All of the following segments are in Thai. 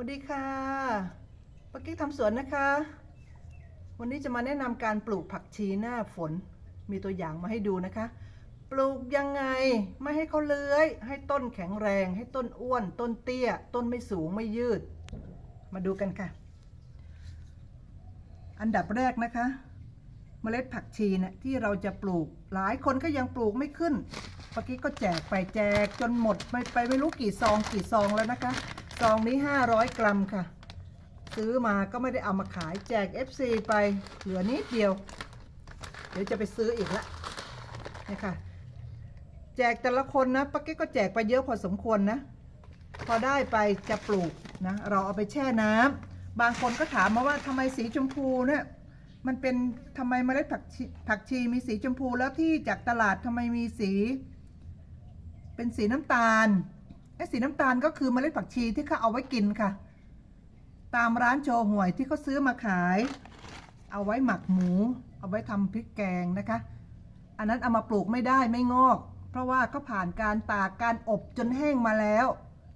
วัสดีค่ะปากิ๊กทำสวนนะคะ วันนี้จะมาแนะนำการปลูกผักชีหน้าฝน มีตัวอย่างมาให้ดูนะคะ ปลูกยังไงไม่ให้เขาเลื้อย ให้ต้นแข็งแรง ให้ต้นอ้วน ต้นเตี้ย ต้นไม่สูงไม่ยืด มาดูกันค่ะ อันดับแรกนะคะ เมล็ดผักชีเนี่ยที่เราจะปลูก หลายคนก็ยังปลูกไม่ขึ้นปากี้ก็แจกไปแจกจนหมดไปไปไม่รู้กี่ซองกี่ซองแล้วนะคะ ซองนี้ 500 กรัมค่ะ ซื้อมาก็ไม่ได้เอามาขายแจก FC ไปเหลือนิดเดียว เดี๋ยวจะไปซื้ออีกละนี่ค่ะ แจกแต่ละคนนะป้ากี้ก็แจกไปเยอะพอสมควรนะ พอได้ไปจะปลูกนะ เราเอาไปแช่น้ำบางคนก็ถามมาว่าทำไมสีชมพูเนี่ยมันเป็นทำไมเมล็ดผักชีผักชีมีสีชมพูแล้วที่จากตลาดทำไมมีสี เป็นสีน้ำตาล ไอ้สีน้ำตาลก็คือเมล็ดผักชีที่เขาเอาไว้กินค่ะ ตามร้านโชห่วยที่เขาซื้อมาขาย เอาไว้หมักหมู เอาไว้ทำพริกแกงนะคะ อันนั้นเอามาปลูกไม่ได้ไม่งอก เพราะว่าก็ผ่านการตากการอบจนแห้งมาแล้ว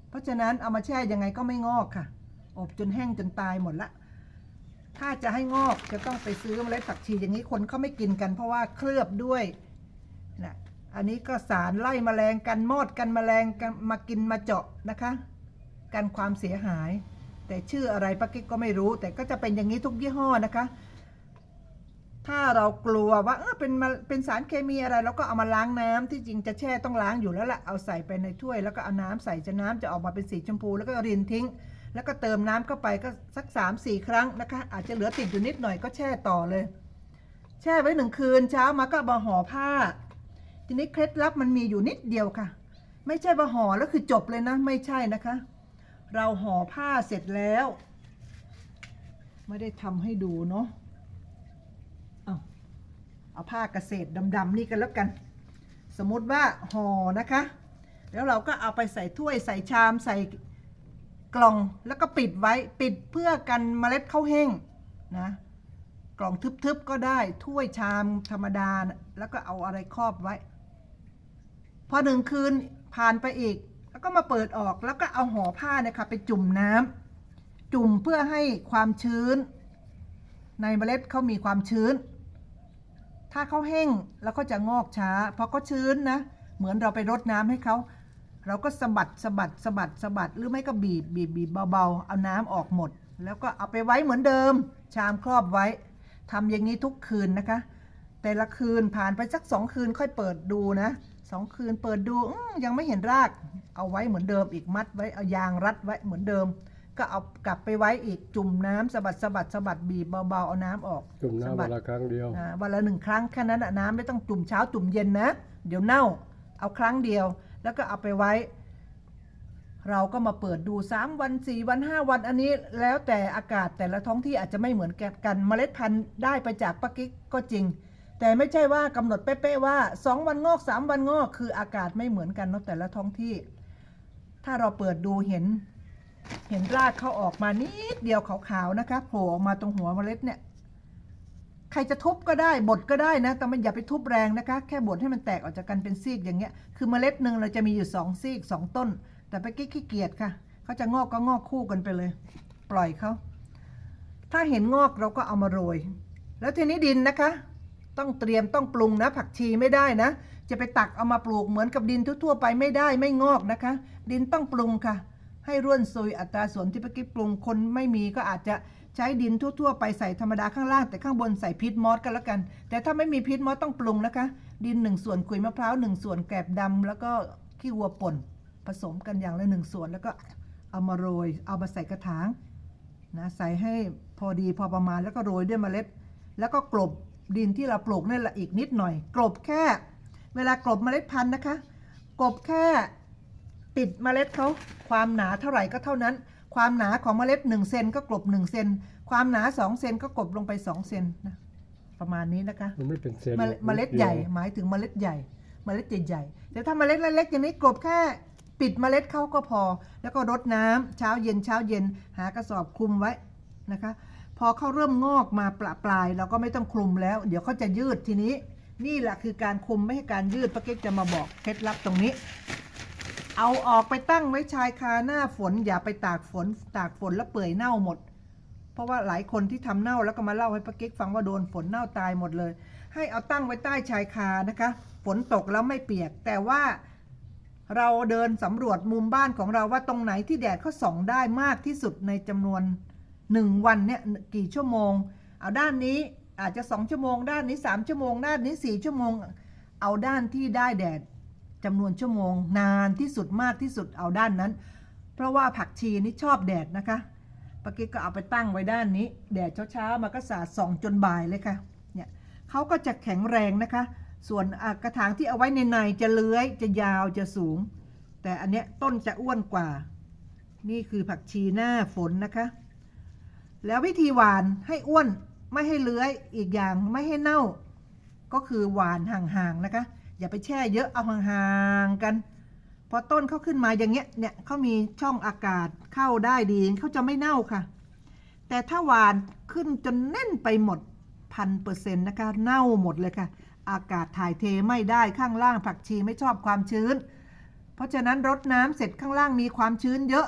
เพราะฉะนั้นเอามาแช่ยังไงก็ไม่งอกค่ะ อบจนแห้งจนตายหมดละถ้าจะให้งอกจะต้องไปซื้อเมล็ดผักชีอย่างนี้คนเขาไม่กินกัน เพราะว่าเคลือบด้วยนะ อันนี้ก็สารไล่แมลงกันมอดกันแมลงกันมากินมาเจาะนะคะ กันความเสียหาย แต่ชื่ออะไรปักกิ๊กก็ไม่รู้ แต่ก็จะเป็นอย่างนี้ทุกยี่ห้อนะคะ ถ้าเรากลัวว่าเออเป็นมาเป็นสารเคมีอะไรเราก็เอามาล้างน้ำที่จริงจะแช่ต้องล้างอยู่แล้วละ่ะเอาใส่ไปในถ้วย แล้วก็เอาน้ำใส่จะน้ำจะออกมาเป็นสีชมพู แล้วก็รินทิ้ง แล้วก็เติมน้ำเข้าไปก็สัก3าสี่ครั้งนะคะ อาจจะเหลือติดอยู่นิดหน่อยก็แช่ต่อเลย แช่ไว้หนึ่งคืนเช้ามาก็เอามาห่อผ้า ทีนี้เคล็ดลับมันมีอยู่นิดเดียวค่ะ ไม่ใช่ว่าห่อแล้วคือจบเลยนะ ไม่ใช่นะคะ เราห่อผ้าเสร็จแล้ว ไม่ได้ทำให้ดูเนาะเอาเอาผ้าเกษตรดำๆนี่กันแล้วกัน สมมติว่าห่อนะคะ แล้วเราก็เอาไปใส่ถ้วยใส่ชามใส่กล่องแล้วก็ปิดไว้ปิดเพื่อกันเมล็ดข้าวแห้งนะ กล่องทึบๆก็ได้ถ้วยชามธรรมดา แล้วก็เอาอะไรครอบไว้ พอหนึ่งคืนผ่านไปอีก แล้วก็มาเปิดออกแล้วก็เอาห่อผ้านี่ยค่ะไปจุ่มน้ำจุ่มเพื่อให้ความชื้น ในเมล็ดเขามีความชื้น ถ้าเขาแห้งแล้วก็จะงอกช้าเพราะเขาชื้นนะ เหมือนเราไปรดน้ำให้เขาเราก็สะบัดสะบัดสะบัดสะบัดหรือไม่ก็บีบบีบบีบเบาๆ เอาน้ำออกหมด แล้วก็เอาไปไว้เหมือนเดิม ชามครอบไว้ ทำอย่างนี้ทุกคืนนะคะ แต่ละคืนผ่านไปสักสองคืนค่อยเปิดดูนะสองคืนเปิดดูอมยังไม่เห็นราก เอาไว้เหมือนเดิมอีกมัดไว้เอายางรัดไว้เหมือนเดิม ก็เอากลับไปไว้อีกจุ่มน้ำสะบัดสะบัดสะบัดบีบเบาๆเอาน้ำออกจุ่มสะน้ำบัวัดนละครั้งเดียวอ่าวันละหนึ่งครั้งแค่นั้นอะน้ำไม่ต้องจุ่มเช้าจุ่มเย็นนะ เดี๋ยวเน่า เอาครั้งเดียว แล้วก็เอาไปไว้ เราก็มาเปิดดู 3 วัน 4 วัน 5 วันอันนี้แล้วแต่อากาศแต่ละท้องที่อาจจะไม่เหมือนกันเมล็ดพันธุ์ได้ไปจากปักกิ๊กก็จริง แต่ไม่ใช่ว่ากำหนดเป๊ะๆว่า 2 วันงอก 3 วันงอก คืออากาศไม่เหมือนกันเนาะแต่ละท้องที่ ถ้าเราเปิดดูเห็น เห็นรากเขาออกมานิดเดียวขาวๆนะคะโผล่ออกมาตรงหัวเมล็ดเนี่ยใครจะทุบก็ได้บดก็ได้นะ แต่มันอย่าไปทุบแรงนะคะ แค่บดให้มันแตกออกจากกันเป็นซีกอย่างเงี้ย คือเมล็ดหนึ่งเราจะมีอยู่สองซีกสองต้น แต่ไปกี้ขี้เกียจค่ะเขาจะงอกก็งอกคู่กันไปเลย ปล่อยเขาถ้าเห็นงอกเราก็เอามาโรย แล้วทีนี้ดินนะคะ ต้องเตรียมต้องปรุงนะ ผักชีไม่ได้นะ จะไปตักเอามาปลูกเหมือนกับดินทั่วๆไปไม่ได้ไม่งอกนะคะ ดินต้องปรุงค่ะ ให้ร่วนซุยอัตราส่วนที่เมื่อกี้ปรุงคนไม่มีก็อาจจะใช้ดินทั่วๆ ไปใส่ธรรมดาข้างล่างแต่ข้างบนใส่พีทมอสกันแล้วกัน แต่ถ้าไม่มีพีทมอสต้องปรุงนะคะ ดินหนึ่งส่วนขุยมะพร้าวหนึ่งส่วนแกลบดำแล้วก็ขี้วัวป่น ผสมกันอย่างละหนึ่งส่วน แล้วก็เอามาโรย เอามาใส่กระถางนะใส่ให้พอดีพอประมาณแล้วก็โรยด้วยเมล็ด แล้วก็กลบดินที่เราปลูกนั่นแหละอีกนิดหน่อย กลบแค่ เวลากลบเมล็ดพันธุ์นะคะ กลบแค่ปิดเมล็ดเขาความหนาเท่าไหร่ก็เท่านั้น ความหนาของเมล็ด1เซนก็กลบ1เซนความหนา2เซนก็กลบลงไป2เซนนะประมาณนี้นะคะมันไม่เป็นเซนเมล็ดเมล็ดใหญ่หมายถึงเมล็ดใหญ่ เมล็ดใหญ่ๆแต่ถ้าเมล็ดเล็กๆอย่างนี้กลบแค่ ปิดเมล็ดเข้าก็พอ แล้วก็รดน้ำเช้าเย็นเช้าเย็นหากระสอบคลุมไว้นะคะ พอเขาเริ่มงอกมาปลาปลาย เราก็ไม่ต้องคลุมแล้ว เดี๋ยวเขาจะยืดทีนี้ นี่แหละคือการคุมไม่ให้การยืดป้าเก๊กจะมาบอกเคล็ดลับตรงนี้ เอาออกไปตั้งไว้ชายคาหน้าฝน อย่าไปตากฝนตากฝนแล้วเปื่อยเน่าหมด เพราะว่าหลายคนที่ทำเน่าแล้วก็มาเล่าให้ป้าเก๊กฟังว่าโดนฝนเน่าตายหมดเลย ให้เอาตั้งไว้ใต้ชายคานะคะ ฝนตกแล้วไม่เปียกแต่ว่า เราเดินสำรวจมุมบ้านของเราว่าตรงไหนที่แดดเขาส่องได้มากที่สุดในจำนวนหนึ่งวันเนี่ยกี่ชั่วโมง เอาด้านนี้อาจจะสองชั่วโมง ด้านนี้สามชั่วโมง ด้านนี้สี่ชั่วโมง เอาด้านที่ได้แดดจำนวนชั่วโมง นานที่สุดมากที่สุดเอาด้านนั้น เพราะว่าผักชีนี่ชอบแดดนะคะปกิกก็เอาไปตั้งไว้ด้านนี้ แดดเช้าๆมาก็สาดส่องจนบ่ายเลยค่ะเนี่ยเขาก็จะแข็งแรงนะคะ ส่วนกระถางที่เอาไว้ในในจะเลื้อยจะยาวจะสูง แต่อันเนี้ยต้นจะอ้วนกว่า นี่คือผักชีหน้าฝนนะคะ แล้ววิธีหวานให้อ้วนไม่ให้เลื้อยอีกอย่างไม่ให้เน่า ก็คือหวานห่างๆนะคะ อย่าไปแช่เยอะเอาห่างๆกันพอต้นเขาขึ้นมาอย่างเงี้ยเนี่ยเขามีช่องอากาศเข้าได้ดีเขาจะไม่เน่าค่ะ แต่ถ้าหวานขึ้นจนแน่นไปหมดพันเปอร์เซ็นต์นะคะ เน่าหมดเลยค่ะ อากาศถ่ายเทไม่ได้ข้างล่างผักชีไม่ชอบความชื้น เพราะฉะนั้นรดน้ำเสร็จข้างล่างมีความชื้นเยอะ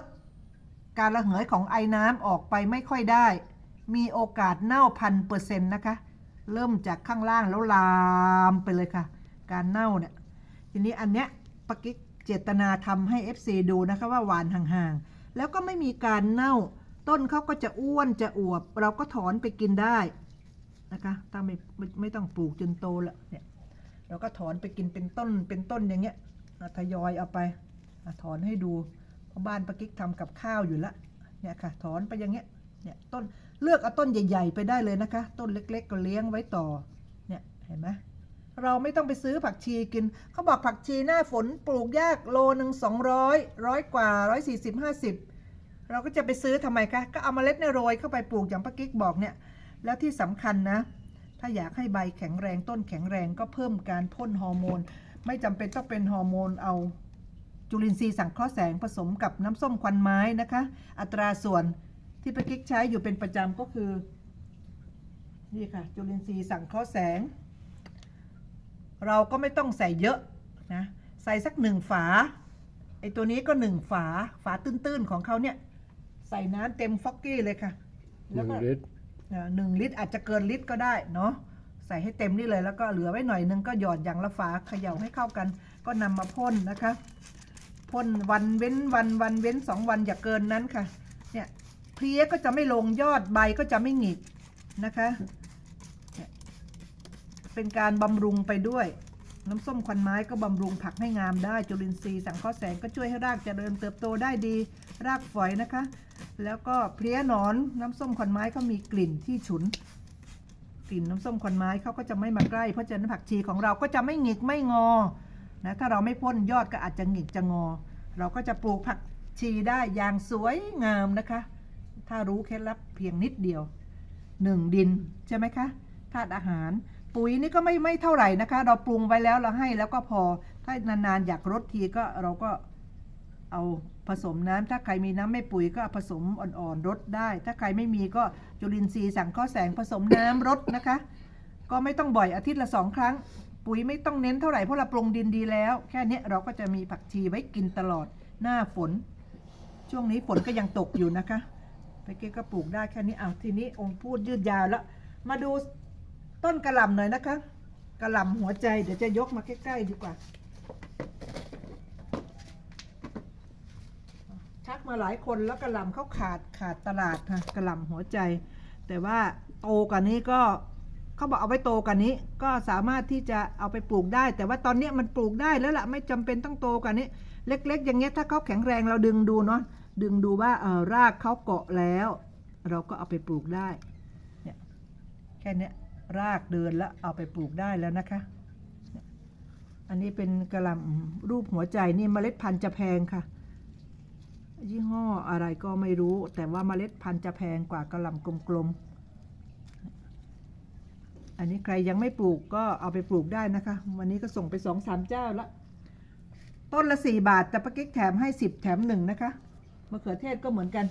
การระเหยของไอ้น้ำออกไปไม่ค่อยได้ มีโอกาสเน่าพันเปอร์เซ็นต์นะคะ เริ่มจากข้างล่างแล้วลามไปเลยค่ะ การเน่าเนี่ยทีนี้อันเนี้ยปกิกเจตนาทำให้ FC ดูนะคะว่าหวานห่างๆ แล้วก็ไม่มีการเน่า ต้นเขาก็จะอ้วนจะอวบ เราก็ถอนไปกินได้ นะคะถ้าไม่ไม่ไม่ต้องปลูกจนโตแล้วเนี่ยเราก็ถอนไปกินเป็นต้นเป็นต้นอย่างเงี้ยทยอยเอาไปอถอนให้ดูเพราะบ้านปากิ๊กทำกับข้าวอยู่ละเนี่ยค่ะถอนไปอย่างเงี้ยเนี่ยต้นเลือกเอาต้นใหญ่ ๆ ไปได้เลยนะคะ ต้นเล็ก ๆ ก็เลี้ยงไว้ต่อเนี่ยเห็นไหมเราไม่ต้องไปซื้อผักชีกิน เขาบอกผักชีหน้าฝนปลูกยากโลหนึ่งสองร้อยร้อยกว่าร้อยสี่สิบห้าสิบเราก็จะไปซื้อทำไมคะ ก็เอาเมล็ดเนยโรยเข้าไปปลูกอย่างป้ากิ๊กบอกเนี่ย แล้วที่สำคัญนะ ถ้าอยากให้ใบแข็งแรงต้นแข็งแรงก็เพิ่มการพ่นฮอร์โมน ไม่จำเป็นต้องเป็นฮอร์โมนเอาจุลินทรีย์สังเคราะห์แสงผสมกับน้ำส้มควันไม้นะคะ อัตราส่วนที่ปกิ๊กใช้อยู่เป็นประจำก็คือ นี่ค่ะ จุลินทรีย์สังเคราะห์แสง เราก็ไม่ต้องใส่เยอะนะ ใส่สักหนึ่งฝาไอตัวนี้ก็หนึ่งฝาฝาตื้นๆของเขาเนี่ย ใส่น้ำเต็มฟอกกี้เลยค่ะหนึ่งลิตร หนึ่งลิตรอาจจะเกินลิตรก็ได้เนาะใส่ให้เต็มนี่เลยแล้วก็เหลือไว้หน่อยนึงก็หยอดอย่างละฝาเขย่าให้เข้ากัน ก็นำมาพ่นนะคะพ่นวันเว้นวันวันเว้นสองวันอย่าเกินนั้นค่ะเนี่ยเพลี้ยก็จะไม่ลงยอดใบก็จะไม่หงิกนะคะเนี่ยเป็นการบำรุงไปด้วย น้ำส้มควันไม้ก็บำรุงผักให้งามได้จุลินทรีย์สังเคราะห์แสงก็ช่วยให้รากจเจริญเติบโตได้ดี รากฝอยนะคะ แล้วก็เพลี้ยหนอนน้ำส้มควันไม้เขามีกลิ่นที่ฉุน กลิ่นน้ำส้มควันไม้เขาก็จะไม่มาใกล้ เพราะฉะนั้นผักชีของเราก็จะไม่หงิกไม่งอนะถ้าเราไม่พ่นยอดก็อาจจะหงิกจะงอ เราก็จะปลูกผักชีได้อย่างสวยงามนะคะ ถ้ารู้เคล็ดลับเพียงนิดเดียวหนึ่งดินใช่ไหมคะธาตุอาหาร ปุ๋ยนี่ก็ไม่ไม่เท่าไหร่นะคะ เราปรุงไว้แล้วเราให้แล้วก็พอถ้านานๆอยากรดทีก็เราก็ เอาผสมน้ำถ้าใครมีน้ำไม่ปุ๋ยก็ผสมอ่อนๆรดได้ ถ้าใครไม่มีก็จุลินทรีย์สังเคราะห์แสงผสมน้ำรดนะคะ ก็ไม่ต้องบ่อยอาทิตย์ละสองครั้ง ปุ๋ยไม่ต้องเน้นเท่าไหร่เพราะเราปรุงดินดีแล้ว แค่นี้เราก็จะมีผักชีไว้กินตลอดหน้าฝน ช่วงนี้ฝนก็ยังตกอยู่นะคะไปเก๊ก็ปลูกได้แค่นี้เอาทีนี้องค์พูดยืดยาวแล้ว มาดูต้นกระหล่ำหน่อยนะคะกระหล่ำหัวใจเดี๋ยวจะยกมาใกล้ๆดีกว่า ชักมาหลายคนแล้วกระหล่ำเขาขาดขาดตลาดค่ะกระหล่ำหัวใจ แต่ว่าโตกว่านี้ก็เขาบอกเอาไว้โตกว่านี้ ก็สามารถที่จะเอาไปปลูกได้ แต่ว่าตอนนี้มันปลูกได้แล้วล่ะไม่จำเป็นต้องโตกว่านี้ เล็ก ๆ อย่างเงี้ยถ้าเขาแข็งแรงเราดึงดูเนาะดึงดูว่าเออรากเขาเกาะแล้ว เราก็เอาไปปลูกได้เนี่ยแค่เนี้ยรากเดินแล้วเอาไปปลูกได้แล้วนะคะ อันนี้เป็นกระลำรูปหัวใจนี่เมล็ดพันธุ์จะแพงค่ะ ยี่ห้ออะไรก็ไม่รู้ แต่ว่าเมล็ดพันธุ์จะแพงกว่ากระหล่ำกลมๆ อันนี้ใครยังไม่ปลูกก็เอาไปปลูกได้นะคะ วันนี้ก็ส่งไปสองสามเจ้าละ ต้นละสี่บาท แต่ป้ากิ๊กแถมให้สิบแถมหนึ่งนะคะมะเขือเทศก็เหมือนกัน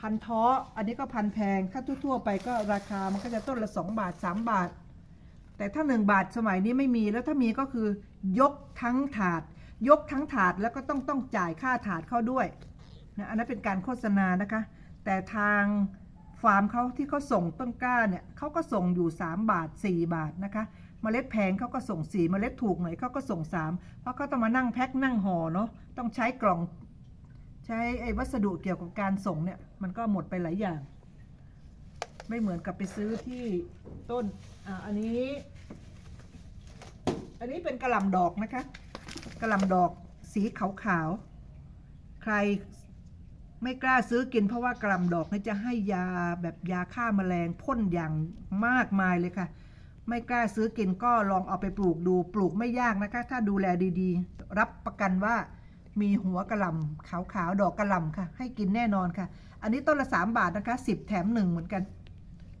พันท้อ อันนี้ก็พันแพง ถ้าทั่วๆไปก็ราคามันก็จะต้นละสองบาทสามบาท แต่ถ้าหนึ่งบาทสมัยนี้ไม่มี แล้วถ้ามีก็คือยกทั้งถาด ยกทั้งถาดแล้วก็ต้องต้องจ่ายค่าถาดเข้าด้วยนะอันนั้นเป็นการโฆษณานะคะ แต่ทางฟาร์มเขาที่เขาส่งต้นกล้าเนี่ยเขาก็ส่งอยู่ 3 บาท 4 บาทนะคะเมล็ดแพงเขาก็ส่ง4เมล็ดถูกหน่อยเขาก็ส่ง 3 เพราะเขาต้องมานั่งแพ็คนั่งห่อเนาะต้องใช้กล่องใช้ไอ้วัสดุเกี่ยวกับการส่งเนี่ยมันก็หมดไปหลายอย่าง ไม่เหมือนกับไปซื้อที่ต้นอ่าอันนี้ อันนี้เป็นกระหล่ำดอกนะคะ กระลำดอกสีขาวๆ ใครไม่กล้าซื้อกินเพราะว่ากระลำดอกนี่จะให้ยาแบบยาฆ่าแมลงพ่นอย่างมากมายเลยค่ะ ไม่กล้าซื้อกินก็ลองเอาไปปลูกดูปลูกไม่ยากนะคะ ถ้าดูแลดีๆ รับประกันว่ามีหัวกระลำขาวๆ ดอกกระลำค่ะ ให้กินแน่นอนค่ะ อันนี้ต้นละ 3 บาทนะคะ 10 แถม 1 เหมือนกัน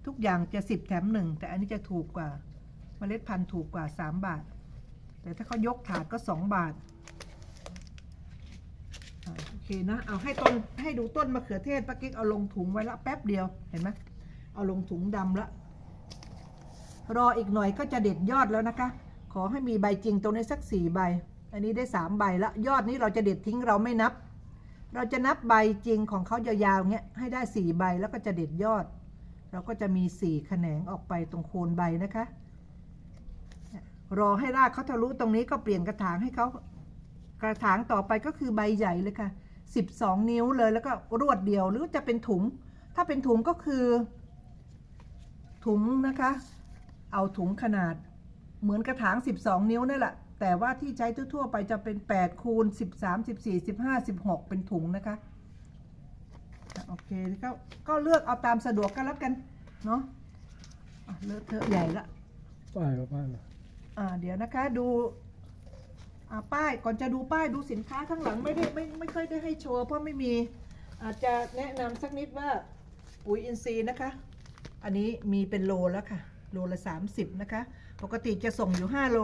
ทุกอย่างจะ 10 แถม 1 แต่อันนี้จะถูกกว่าเมล็ดพันธุ์ถูกกว่า 3 บาท แต่ถ้าเขายกถาดก็ 2 บาทโอเคนะ เอาให้ต้นให้ดูต้นมะเขือเทศป้ากิ๊กเอาลงถุงไว้ละแป๊บเดียวเห็นไหมเอาลงถุงดำละ รออีกหน่อยก็จะเด็ดยอดแล้วนะคะ ขอให้มีใบจริงตรงนี้สักสี่ใบ อันนี้ได้สามใบละ ยอดนี้เราจะเด็ดทิ้งเราไม่นับ เราจะนับใบจริงของเขายาวๆเงี้ยให้ได้สี่ใบแล้วก็จะเด็ดยอด เราก็จะมีสี่แขนงออกไปตรงโคนใบนะคะ รอให้รากเขาทะลุตรงนี้ก็เปลี่ยนกระถางให้เขากระถางต่อไปก็คือใบใหญ่เลยค่ะ 12 นิ้วเลยแล้วก็รวดเดียวหรือจะเป็นถุง ถ้าเป็นถุงก็คือ ถุงนะคะ เอาถุงขนาด เหมือนกระถาง 12 นิ้วนี่แหละแต่ว่าที่ใช้ทั่วๆไปจะเป็น 8 คูณ 13 14 15 16 เป็นถุงนะคะโอเคก็ก็เลือกเอาตามสะดวกกันแล้วกัน เนาะะเลอะเทอะใหญ่ละป้ายป้ายอ่า เดี๋ยวนะคะดูป้ายก่อนจะดูป้ายดูสินค้าข้างหลังไม่ได้ไม่ไม่ค่อยได้ให้โชว์เพราะไม่มีอาจจะแนะนำสักนิดว่าปุ๋ยอินทรีย์นะคะ อันนี้มีเป็นโลแล้วค่ะ โลละ 30 นะคะ ปกติจะส่งอยู่ 5 โล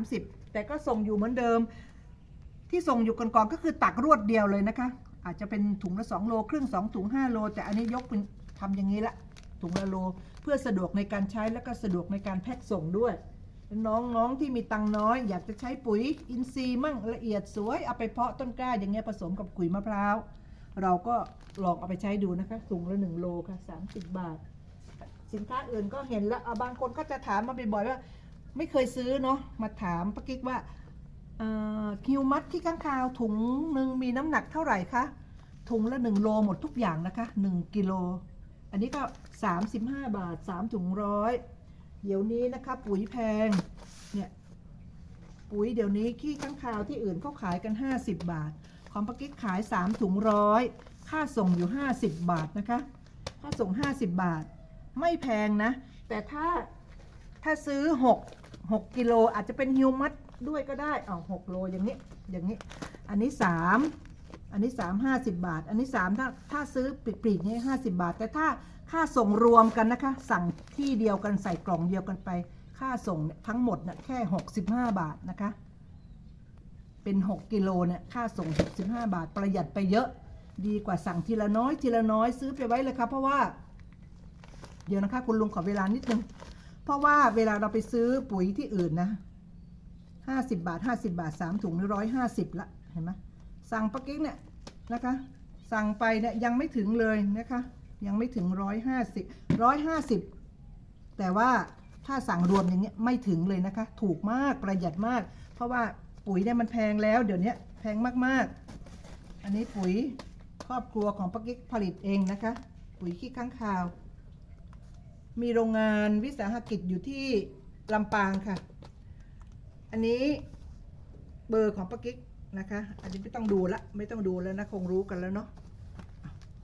130แต่ก็ส่งอยู่เหมือนเดิม ที่ส่งอยู่ก่อนๆก็คือตักรวดเดียวเลยนะคะ อาจจะเป็นถุงละ 2 โล ครึ่ง 2 ถุง 5 โล แต่อันนี้ยกเป็นทำอย่างนี้ละถุงละโล เพื่อสะดวกในการใช้แล้วก็สะดวกในการแพ็คส่งด้วย น้องๆที่มีตังน้อย อยากจะใช้ปุ๋ยอินทรีย์มั่งละเอียดสวยเอาไปเพาะต้นกล้าอย่างเงี้ยผสมกับขุยมะพร้าวเราก็ลองเอาไปใช้ดูนะคะถุงละหนึ่งโลค่ะ30บบาท สินค้าอื่นก็เห็นแล้วบางคนก็จะถามมาบ่อยๆว่า ไม่เคยซื้อเนาะมาถามป้ากิ๊กว่าคิวมัดที่ข้างคาวถุงหนึ่งมีน้ำหนักเท่าไหร่คะถุงละ1โลหมดทุกอย่างนะคะ1กิโล อันนี้ก็35บห้าบาท3ถุงร้อย เดี๋ยวนี้นะคะ ปุ๋ยแพง เนี่ย ปุ๋ยเดี๋ยวนี้ขี้ข้างคาวที่อื่นเขาขายกัน 50 บาท ของป้ากิ๊กขาย 3 ถุงร้อย ค่าส่งอยู่ 50 บาทนะคะ ค่าส่ง 50 บาท ไม่แพงนะ แต่ถ้าถ้าซื้อ 6 6กิโลอาจจะเป็นฮิวมัดด้วยก็ได้เอา6โลอย่างนี้ อย่างนี้ อันนี้ 3 อันนี้ 3 50 บาท อันนี้ 3 ถ้าถ้าซื้อปลีกๆนี่50 บาท แต่ถ้า ค่าส่งรวมกันนะคะ สั่งที่เดียวกันใส่กล่องเดียวกันไป ค่าส่งเนี่ยทั้งหมดเนี่ยแค่ 65 บาทนะคะ เป็น 6 กิโลเนี่ยค่าส่ง 65 บาทประหยัดไปเยอะดีกว่าสั่งทีละน้อยทีละน้อยซื้อไปไว้เลยครับเพราะว่า เดี๋ยวนะคะ คุณลุงขอเวลานิดนึง เพราะว่าเวลาเราไปซื้อปุ๋ยที่อื่นนะห้าสิบาทห้าสิบาทสามถุงร้อยห้าสิบละเห็นไหมสั่งปะกิ๊กเนี่ยนะคะ สั่งไปเนี่ยยังไม่ถึงเลยนะคะ ยังไม่ถึงร้อยห้าสิบร้อยห้าสิบแต่ว่าถ้าสั่งรวมอย่างเงี้ยไม่ถึงเลยนะคะ ถูกมากประหยัดมาก เพราะว่าปุ๋ยเนี่ยมันแพงแล้ว เดี๋ยวนี้แพงมากๆ อันนี้ปุ๋ยครอบครัวของปะกิ๊กผลิตเองนะคะ ปุ๋ยขี้ข้างคาว มีโรงงานวิสาหกิจอยู่ที่ลำปางค่ะ อันนี้เบอร์ของป้ากิ๊กนะคะ อันนี้ไม่ต้องดูละไม่ต้องดูแล้วนะคงรู้กันแล้วเนาะ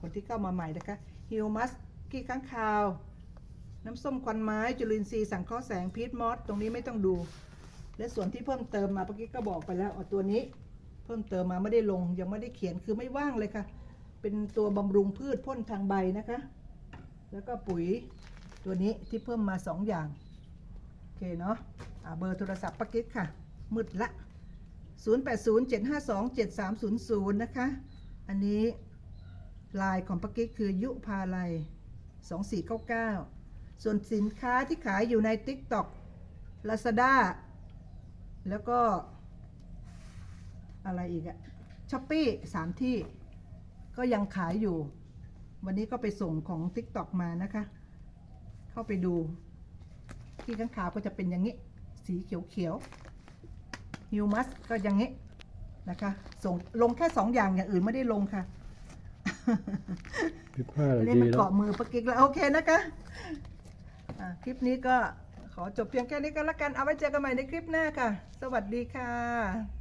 คนที่เข้ามาใหม่นะคะ ฮิวมัสกี้ข้างคาว น้ำส้มควันไม้ จุลินทรีย์สังเคราะห์แสงพีทมอสตรงนี้ไม่ต้องดู และส่วนที่เพิ่มเติมมาป้ากิ๊กก็บอกไปแล้วเอาตัวนี้ เพิ่มเติมมาไม่ได้ลงยังไม่ได้เขียนคือไม่ว่างเลยค่ะ เป็นตัวบำรุงพืชพ่นทางใบนะคะ แล้วก็ปุ๋ยตัวนี้ที่เพิ่มมา 2 อย่าง โอเคเนาะเบอร์โทรศัพท์ปกกิ๊กค่ะ มืดละ 0807527300 นะคะ อันนี้ ลายของปักกิ๊กคือยุพาลัย 2499 ส่วนสินค้าที่ขายอยู่ใน TikTok Lazada แล้วก็ อะไรอีกอะช้อปปี้สามที่ก็ยังขายอยู่ วันนี้ก็ไปส่งของ TikTok มานะคะ เข้าไปดู ที่ข้างขาวก็จะเป็นอย่างนี้ สีเขียวๆฮิวมัสก็อย่างนี้นะคะ ส่งลงแค่สองอย่างอย่างอื่นไม่ได้ลงค่ะ สิบห้านาเล่นทีมันแล้ว เกาะมือปะกิกแล้วโอเคนะคะอะคลิปนี้ก็ขอจบเพียงแค่นี้ก็แล้วกันเอาไว้เจอกันใหม่ในคลิปหน้าค่ะ สวัสดีค่ะ